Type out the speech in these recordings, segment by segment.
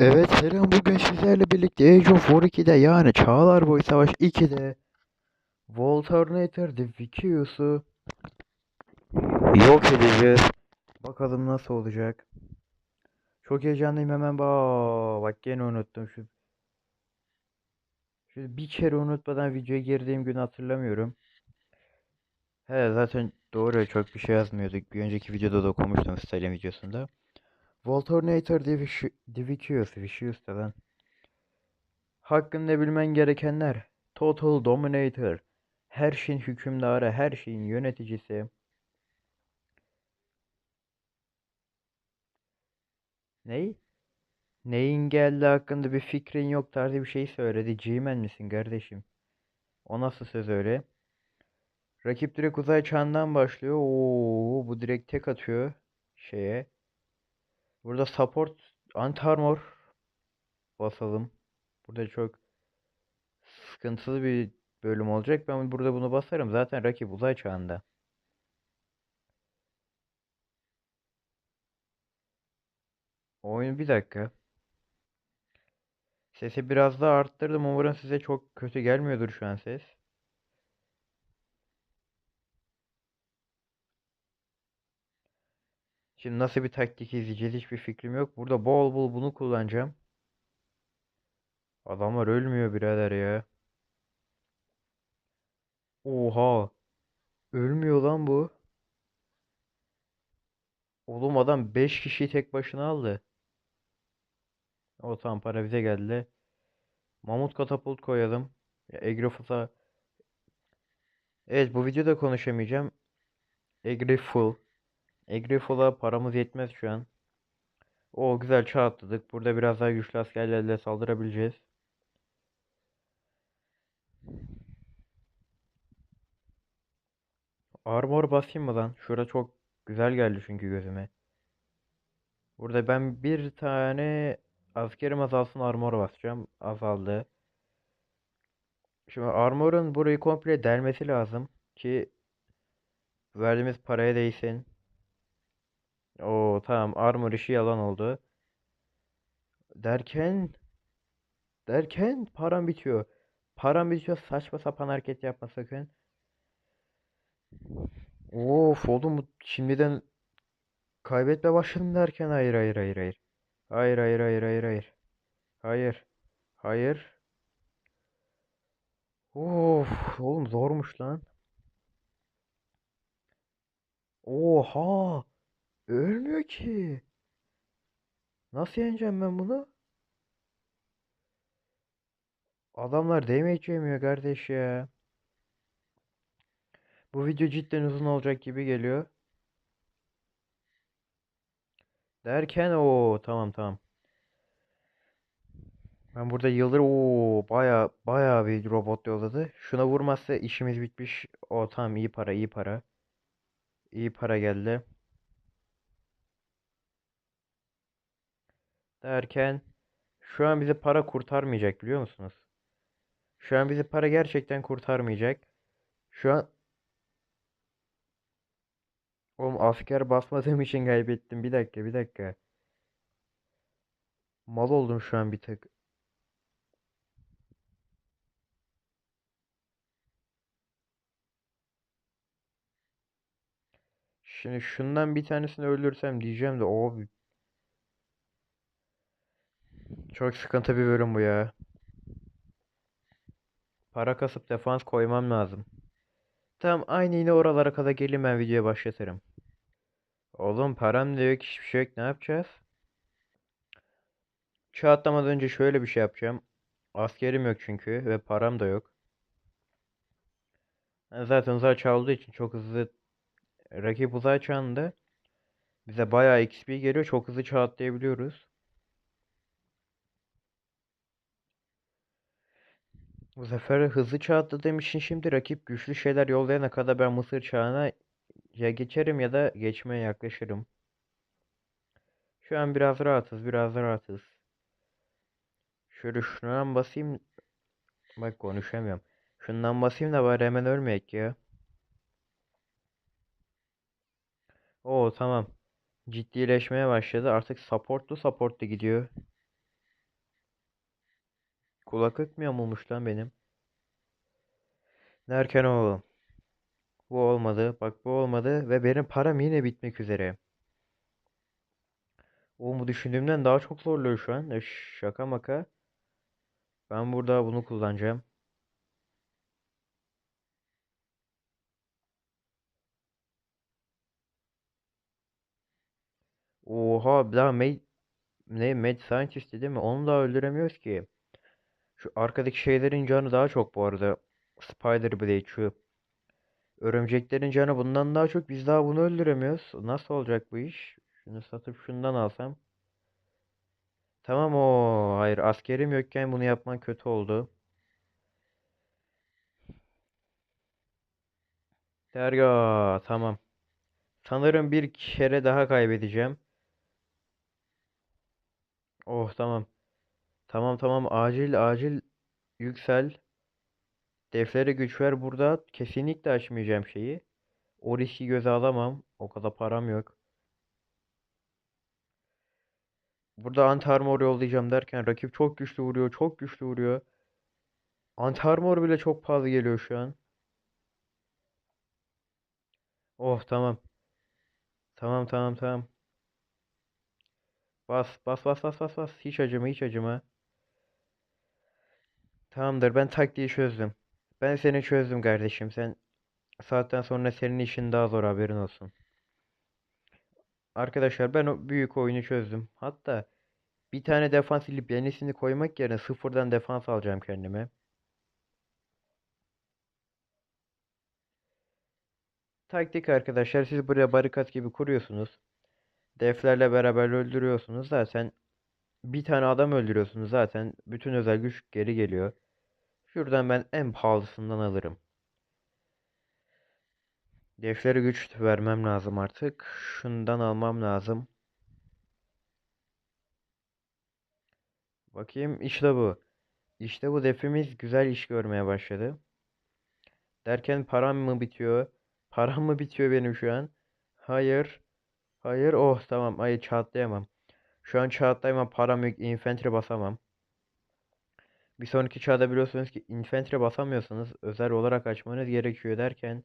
Evet selam bugün sizlerle birlikte Age of War 2'de yani Çağlar Boyu Savaş 2'de Voltornator The Vicious'u yok edeceğiz. Bakalım nasıl olacak. Çok heyecanlıyım hemen ba bak gene unuttum şu. Şu bir kere unutmadan videoya girdiğim günü hatırlamıyorum. He zaten doğru çok bir şey yazmıyorduk. Bir önceki videoda da okumuştum Stalin videosunda. Voltornator The, Vici- The Vicious, Vicious da lan. Hakkında bilmen gerekenler. Total Dominator. Her şeyin hükümdarı, her şeyin yöneticisi. Ney? Neyin geldi hakkında bir fikrin yok tarzı bir şey söyledi. G-Man misin kardeşim? O nasıl söz öyle? Rakip direkt uzay çağından başlıyor. Oo, bu direkt tek atıyor şeye. Burada support anti-armor basalım. Burada çok sıkıntılı bir bölüm olacak. Ben burada bunu basarım. Zaten rakip uzay çağında. Oyun bir dakika. Sesi biraz daha arttırdım. Umarım size çok kötü gelmiyordur şu an ses. Şimdi nasıl bir taktik izleyeceğiz hiçbir fikrim yok. Burada bol bol bunu kullanacağım. Adamlar ölmüyor birader ya. Oha. Ölmüyor lan bu. Oğlum adam 5 kişiyi tek başına aldı. O tamam para bize geldi. Mamut katapult koyalım. Ya, Agrifus'a Evet bu videoda konuşamayacağım. Agriful. Agriful'a paramız yetmez şu an. O güzel çağ atladık. Burada biraz daha güçlü askerlerle saldırabileceğiz. Armor basayım mı lan? Şurada çok güzel geldi çünkü gözüme. Burada ben bir tane askerim azalsın armor basacağım. Azaldı. Şimdi armorun burayı komple delmesi lazım ki verdiğimiz paraya değsin. Oo tamam armor işi yalan oldu. Derken derken param bitiyor. Param bitiyor saçma sapan hareket yapma sakın. Of oğlum şimdiden kaybetme başladım derken hayır hayır hayır hayır. Hayır hayır hayır hayır hayır. Hayır. Hayır. Of oğlum zormuş lan. Oha. Ölmüyor ki. Nasıl yeneceğim ben bunu? Adamlar damage yemiyor kardeş ya. Bu video cidden uzun olacak gibi geliyor. Derken o tamam tamam. Ben burada yıldır o baya baya bir robot yolladı. Şuna vurmazsa işimiz bitmiş. O tamam iyi para iyi para. İyi para geldi. Derken şu an bize para kurtarmayacak biliyor musunuz? Şu an bizi para gerçekten kurtarmayacak. Şu an Oğlum asker basmadığım için kaybettim. Bir dakika bir dakika. Mal oldum şu an bir tık. Şimdi şundan bir tanesini öldürsem diyeceğim de o çok sıkıntı bir bölüm bu ya. Para kasıp defans koymam lazım. Tamam aynı yine oralara kadar gelin ben videoya başlatırım. Oğlum param da yok hiçbir şey yok ne yapacağız? Çağ atlamadan önce şöyle bir şey yapacağım. Askerim yok çünkü ve param da yok. Zaten uzay çağı olduğu için çok hızlı rakip uzay çağında bize bayağı XP geliyor. Çok hızlı çağ. Bu sefer hızlı çağ atladığım için şimdi rakip güçlü şeyler yollayana kadar ben Mısır çağına ya geçerim ya da geçmeye yaklaşırım. Şu an biraz rahatız, biraz rahatız. Şöyle şundan basayım. Bak konuşamıyorum. Şundan basayım da bari hemen ölmeyek ya. Oo tamam. Ciddileşmeye başladı. Artık supportlu supportlu gidiyor. Kulaklık mı yamulmuş lan benim? Derken o. Bu olmadı. Bak bu olmadı. Ve benim param yine bitmek üzere. Oğlum bu düşündüğümden daha çok zorluyor şu an. E, şaka maka. Ben burada bunu kullanacağım. Oha daha Mad, ne Mad Scientist değil mi? Onu da öldüremiyoruz ki. Şu arkadaki şeylerin canı daha çok bu arada. Spider Blade şu. Örümceklerin canı bundan daha çok. Biz daha bunu öldüremiyoruz. Nasıl olacak bu iş? Şunu satıp şundan alsam. Tamam o. Hayır askerim yokken bunu yapman kötü oldu. Derya tamam. Sanırım bir kere daha kaybedeceğim. Oh tamam. Tamam tamam acil acil yüksel. Deftere güç ver burada. Kesinlikle açmayacağım şeyi. O riski göze alamam. O kadar param yok. Burada anti-armor yollayacağım derken rakip çok güçlü vuruyor. Çok güçlü vuruyor. Anti-armor bile çok pahalı geliyor şu an. Oh tamam. Tamam tamam tamam. Bas bas bas bas bas bas. Hiç acıma hiç acıma. Tamamdır ben taktiği çözdüm. Ben seni çözdüm kardeşim. Sen saatten sonra senin işin daha zor haberin olsun. Arkadaşlar ben o büyük oyunu çözdüm. Hatta bir tane defans silip yenisini koymak yerine sıfırdan defans alacağım kendime. Taktik arkadaşlar siz buraya barikat gibi kuruyorsunuz. Deflerle beraber öldürüyorsunuz zaten. Bir tane adam öldürüyorsunuz zaten. Bütün özel güç geri geliyor. Şuradan ben en pahalısından alırım. Deflere güç vermem lazım artık. Şundan almam lazım. Bakayım işte bu. İşte bu defimiz güzel iş görmeye başladı. Derken param mı bitiyor? Param mı bitiyor benim şu an? Hayır. Hayır. Oh tamam. Hayır çatlayamam. Şu an çatlayamam. Param yok. Infantry basamam. Bir sonraki çağda biliyorsunuz ki infantry basamıyorsanız özel olarak açmanız gerekiyor derken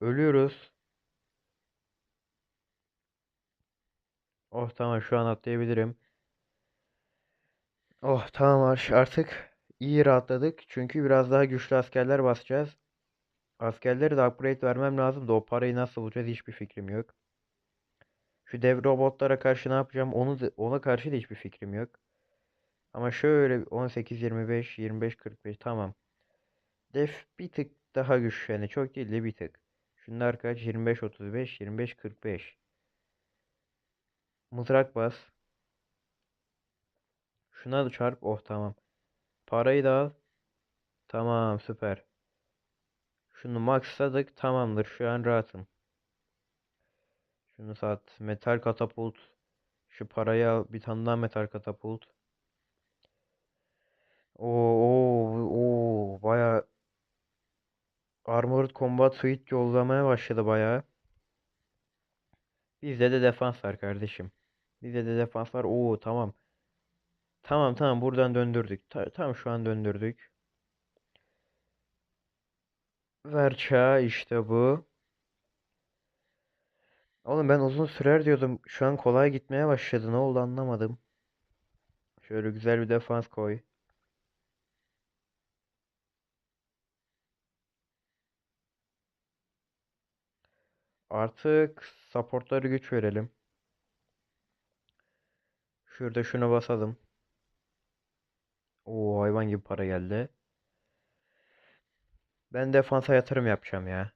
ölüyoruz. Oh tamam şu an atlayabilirim. Oh tamam artık iyi rahatladık. Çünkü biraz daha güçlü askerler basacağız. Askerleri de upgrade vermem lazım da o parayı nasıl bulacağız hiçbir fikrim yok. Şu dev robotlara karşı ne yapacağım onu ona karşı da hiçbir fikrim yok. Ama şöyle 18, 25, 25, 45 tamam. Def bir tık daha güçlü yani çok değil de bir tık. Şunlar kaç? 25, 35, 25, 45. Mızrak bas. Şuna da çarp. Oh tamam. Parayı da al. Tamam süper. Şunu maxladık. Tamamdır. Şu an rahatım. Şunu sat. Metal katapult. Şu parayı al. Bir tane daha metal katapult. Armored Combat Suite yollamaya başladı bayağı. Bizde de defans var kardeşim. Bizde de defans var. Oo tamam. Tamam tamam buradan döndürdük. Ta tamam şu an döndürdük. Ver çağ işte bu. Oğlum ben uzun sürer diyordum. Şu an kolay gitmeye başladı. Ne oldu anlamadım. Şöyle güzel bir defans koy. Artık supportları güç verelim. Şurada şunu basalım. Oo hayvan gibi para geldi. Ben defansa yatırım yapacağım ya.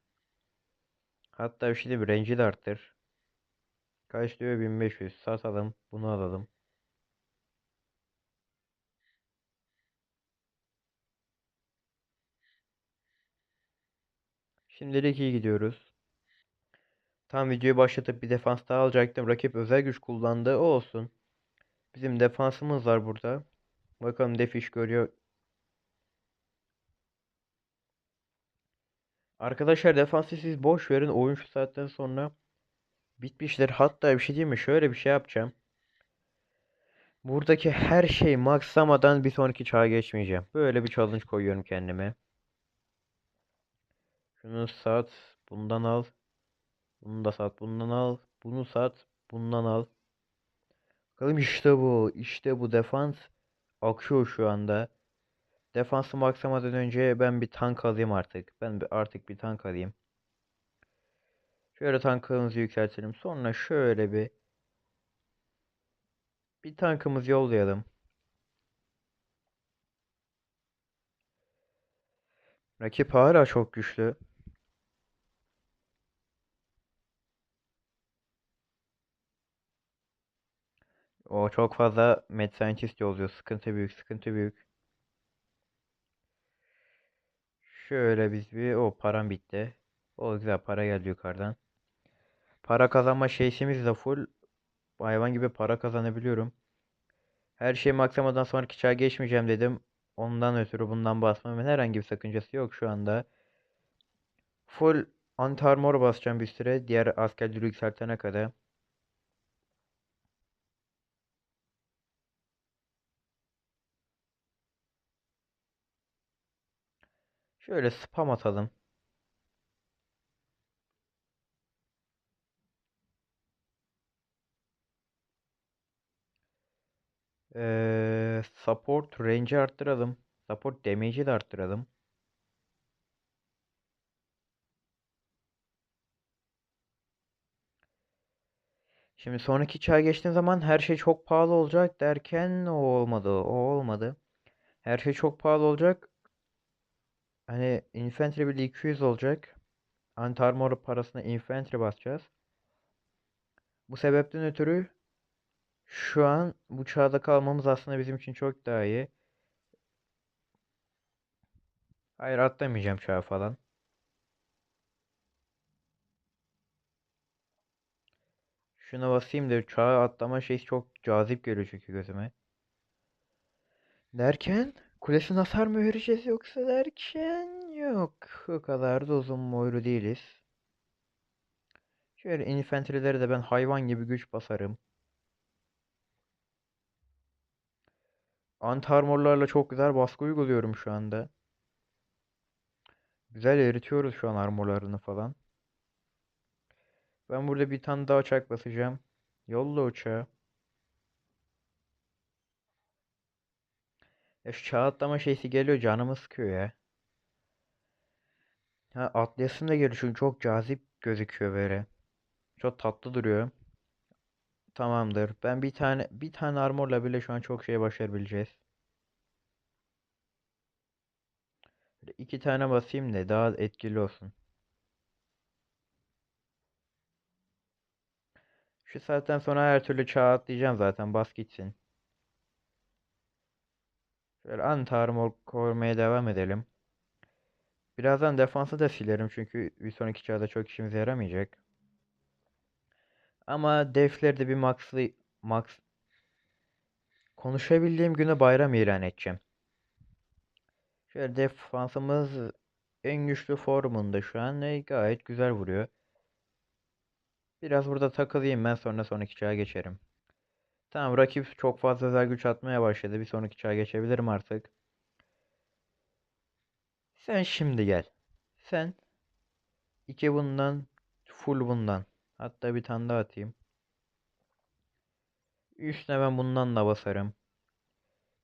Hatta bir şey bir range'i de arttır. Kaç diyor 1500. Satalım. Bunu alalım. Şimdilik iyi gidiyoruz. Tam videoyu başlatıp bir defans daha alacaktım. Rakip özel güç kullandı. O olsun. Bizim defansımız var burada. Bakalım def iş görüyor. Arkadaşlar defansı siz boş verin. Oyun şu saatten sonra bitmiştir. Hatta bir şey diyeyim mi? Şöyle bir şey yapacağım. Buradaki her şeyi maxlamadan bir sonraki çağa geçmeyeceğim. Böyle bir challenge koyuyorum kendime. Şunu sat, bundan al. Bunu da sat, bundan al. Bunu sat, bundan al. Bakalım işte bu. İşte bu defans akıyor şu anda. Defansı maksamadan önce ben bir tank alayım artık. Ben artık bir tank alayım. Şöyle tankımızı yükseltelim. Sonra şöyle bir bir tankımızı yollayalım. Rakip hala çok güçlü. O çok fazla Mad Scientist yolluyor. Sıkıntı büyük, sıkıntı büyük. Şöyle biz bir o param bitti. O güzel para geldi yukarıdan. Para kazanma şeysimiz de full. Hayvan gibi para kazanabiliyorum. Her şeyi maksamadan sonraki çağa geçmeyeceğim dedim. Ondan ötürü bundan basmamın herhangi bir sakıncası yok şu anda. Full anti-armor basacağım bir süre. Diğer askerleri yükseltene kadar. Şöyle spam atalım. Ee, support range'i arttıralım. Support damage'i de arttıralım. Şimdi sonraki çağa geçtiğim zaman her şey çok pahalı olacak derken o olmadı. O olmadı. Her şey çok pahalı olacak. Hani infantry bile 200 olacak. Anti-armor parasına infantry basacağız. Bu sebepten ötürü şu an bu çağda kalmamız aslında bizim için çok daha iyi. Hayır atlamayacağım çağı falan. Şuna basayım da çağı atlama şey çok cazip geliyor çünkü gözüme. Derken kulesine hasar mı vereceğiz yoksa derken yok. O kadar da uzun boylu değiliz. Şöyle infantry'lere de ben hayvan gibi güç basarım. Anti-armorlarla çok güzel baskı uyguluyorum şu anda. Güzel eritiyoruz şu an armorlarını falan. Ben burada bir tane daha uçak basacağım. Yolla uçağı. Ya şu çağ atlama şeysi geliyor canımı sıkıyor ya. Ha atlayasım da geliyor çünkü çok cazip gözüküyor böyle. Çok tatlı duruyor. Tamamdır. Ben bir tane bir tane armorla bile şu an çok şey başarabileceğiz. Böyle iki tane basayım da daha etkili olsun. Şu saatten sonra her türlü çağa atlayacağım zaten. Bas gitsin. Şöyle anti armor korumaya devam edelim. Birazdan defansı da silerim çünkü bir sonraki çağda çok işimize yaramayacak. Ama defleri de bir maxlı max konuşabildiğim güne bayram ilan edeceğim. Şöyle defansımız en güçlü formunda şu an ve gayet güzel vuruyor. Biraz burada takılayım ben sonra sonraki çağa geçerim. Tamam rakip çok fazla özel güç atmaya başladı. Bir sonraki çağa geçebilirim artık. Sen şimdi gel. Sen iki bundan full bundan. Hatta bir tane daha atayım. Üstüne ben bundan da basarım.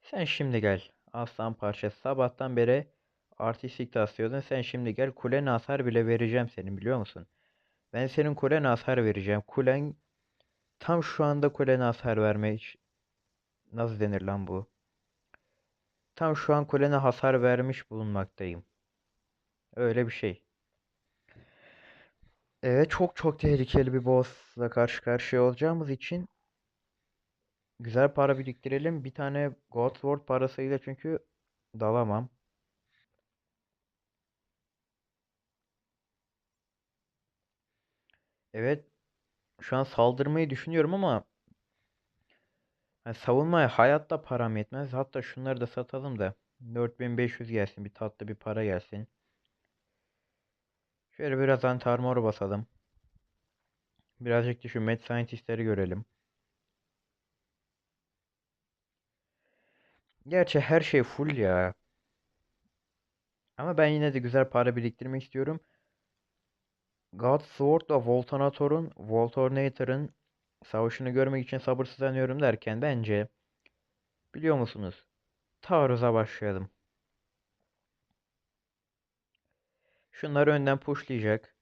Sen şimdi gel. Aslan parçası. Sabahtan beri artistik taslıyordun. Sen şimdi gel. Kulene hasar bile vereceğim senin biliyor musun? Ben senin kulene hasar vereceğim. Kulen tam şu anda kulene hasar verme nasıl denir lan bu? Tam şu an kulene hasar vermiş bulunmaktayım. Öyle bir şey. Evet çok çok tehlikeli bir boss'la karşı karşıya olacağımız için güzel para biriktirelim. Bir tane God Sword parasıyla çünkü dalamam. Evet şu an saldırmayı düşünüyorum ama yani savunmaya hayatta param yetmez. Hatta şunları da satalım da 4500 gelsin. Bir tatlı bir para gelsin. Şöyle biraz anti-armor basalım. Birazcık da şu Mad Scientist'leri görelim. Gerçi her şey full ya. Ama ben yine de güzel para biriktirmek istiyorum. God Sword'la Voltanator'un, Voltornator'ın savaşını görmek için sabırsızlanıyorum derken bence biliyor musunuz? Taarruza başlayalım. Şunları önden pushlayacak.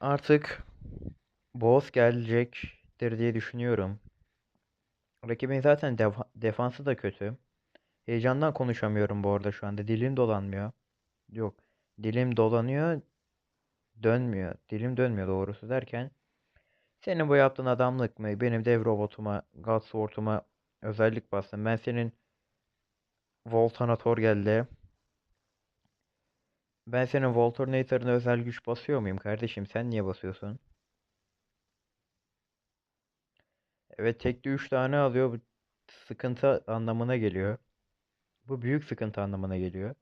Artık boss gelecektir diye düşünüyorum. Rakibin zaten def- defansı da kötü. Heyecandan konuşamıyorum bu arada şu anda. Dilim dolanmıyor. Yok. Dilim dolanıyor, dönmüyor. Dilim dönmüyor doğrusu derken. Senin bu yaptığın adamlık mı? Benim dev robotuma, God özellik bastım. Ben senin Voltanator geldi. Ben senin Voltornator'ına özel güç basıyor muyum kardeşim? Sen niye basıyorsun? Evet tekli 3 tane alıyor. Bu sıkıntı anlamına geliyor. Bu büyük sıkıntı anlamına geliyor.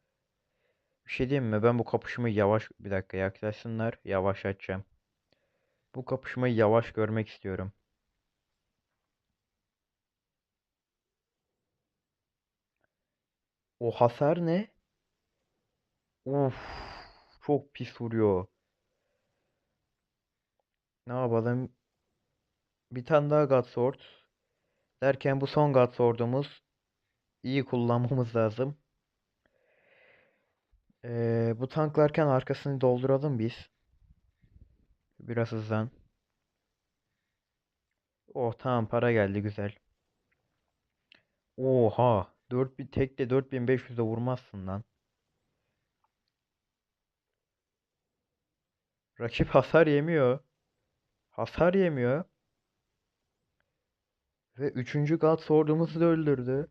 Bir şey diyeyim mi? Ben bu kapışmayı yavaş bir dakika yaklaşsınlar. Yavaşlatacağım. Bu kapışmayı yavaş görmek istiyorum. O hasar ne? Uf, çok pis vuruyor. Ne yapalım? Bir tane daha God Sword. Derken bu son God Sword'umuz. iyi kullanmamız lazım. Ee, bu tanklarken arkasını dolduralım biz. Biraz hızlan. Oh tamam para geldi güzel. Oha. 4000 tekle 4500'de vurmazsın lan. Rakip hasar yemiyor. Hasar yemiyor. Ve 3. God Sword'umuzu da öldürdü.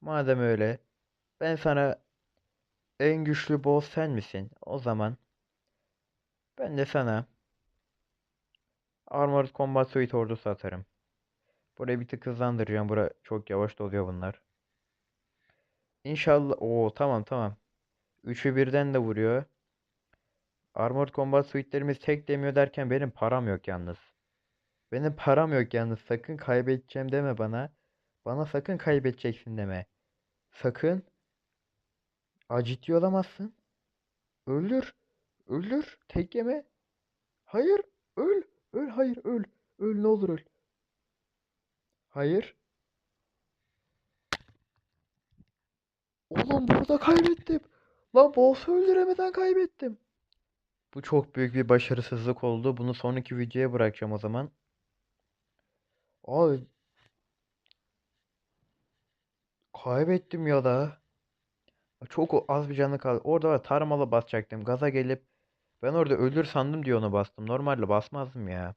Madem öyle. Ben sana en güçlü boss sen misin? O zaman ben de sana Armored Combat Suite ordusu atarım. Burayı bir tık hızlandıracağım. Bura çok yavaş doluyor bunlar. İnşallah. Oo tamam tamam. Üçü birden de vuruyor. Armored Combat Suite'lerimiz tek demiyor derken benim param yok yalnız. Benim param yok yalnız. Sakın kaybedeceğim deme bana. Bana sakın kaybedeceksin deme. Sakın. Aa ciddi olamazsın. Öldür. Öldür. Tek yeme. Hayır. Öl. Öl. Hayır. Öl. Öl ne olur öl. Hayır. Oğlum burada kaybettim. Lan boss'u öldüremeden kaybettim. Bu çok büyük bir başarısızlık oldu. Bunu sonraki videoya bırakacağım o zaman. Abi kaybettim ya da. Çok az bir canı kaldı. Orada var tarmalı basacaktım. Gaza gelip ben orada ölür sandım diye onu bastım. Normalde basmazdım ya.